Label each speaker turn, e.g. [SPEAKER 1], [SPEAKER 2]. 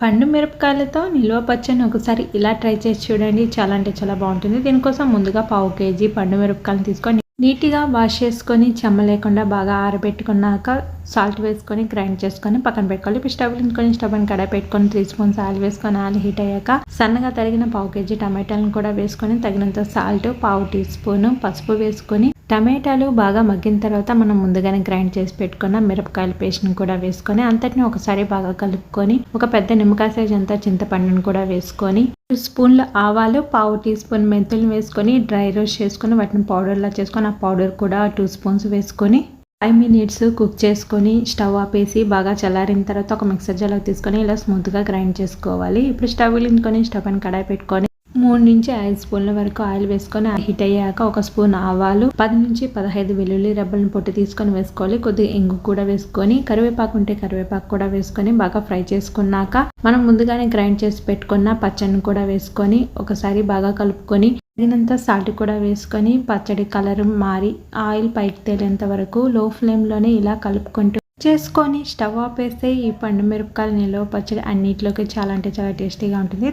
[SPEAKER 1] పండు మిరపకాయలతో నిల్వ పచ్చని ఒకసారి ఇలా ట్రై చేసి చూడండి. చాలా అంటే చాలా బాగుంటుంది. దీనికోసం ముందుగా పావు కేజీ పండు మిరపకాయలు తీసుకొని నీట్గా వాష్ చేసుకొని చెమ్మ లేకుండా బాగా ఆరబెట్టుకున్నాక సాల్ట్ వేసుకొని గ్రైండ్ చేసుకొని పక్కన పెట్టుకోవాలి. ఇప్పుడు స్టవ్ తీసుకొని స్టవ్ అని కడాయి పెట్టుకొని త్రీ స్పూన్స్ ఆయిల్ వేసుకొని ఆయిల్ హీట్ అయ్యాక సన్నగా తరిగిన పావు కేజీ టమాటాలను కూడా వేసుకొని తగినంత సాల్ట్ పావు టీ స్పూన్ పసుపు వేసుకొని టమాటాలు బాగా మగ్గిన తర్వాత మనం ముందుగానే గ్రైండ్ చేసి పెట్టుకున్న మిరపకాయల పేస్ట్ని కూడా వేసుకొని అంతటిని ఒకసారి బాగా కలుపుకొని ఒక పెద్ద నిమ్మకాయ సైజ్ అంతా చింతపండును కూడా వేసుకొని స్పూన్ల ఆవాలు పావు టీ స్పూన్ మెంతులు వేసుకొని డ్రై రోస్ట్ చేసుకొని వాటిని పౌడర్లా చేసుకొని ఆ పౌడర్ కూడా టూ స్పూన్స్ వేసుకొని ఫైవ్ మినిట్స్ కుక్ చేసుకొని స్టవ్ ఆపేసి బాగా చల్లారిన తర్వాత ఒక మిక్సర్ జార్లో తీసుకొని ఇలా స్మూత్గా గ్రైండ్ చేసుకోవాలి. ఇప్పుడు స్టవ్ వెలిగించుకొని స్టవ్ అని కడాయి పెట్టుకొని మూడు నుంచి ఐదు స్పూన్ల వరకు ఆయిల్ వేసుకొని హీట్ అయ్యాక ఒక స్పూన్ ఆవాలు పది నుంచి పదహైదు వెల్లుల్లి రెబ్బలను పొట్టి తీసుకొని వేసుకోవాలి. కొద్దిగా ఇంగు కూడా వేసుకొని కరివేపాకు ఉంటే కరివేపాకు కూడా వేసుకొని బాగా ఫ్రై చేసుకున్నాక మనం ముందుగానే గ్రైండ్ చేసి పెట్టుకున్న పచ్చడిని కూడా వేసుకొని ఒకసారి బాగా కలుపుకొని తగినంత సాల్ట్ కూడా వేసుకొని పచ్చడి కలర్ మారి ఆయిల్ పైకి తేలేంత వరకు లో ఫ్లేమ్లోనే ఇలా కలుపుకుంటూ చేసుకొని స్టవ్ ఆపేస్తే ఈ పండు మిరపకాయలు నిల్వ పచ్చడి అన్నిటిలోకి చాలా అంటే చాలా టేస్టీగా ఉంటుంది.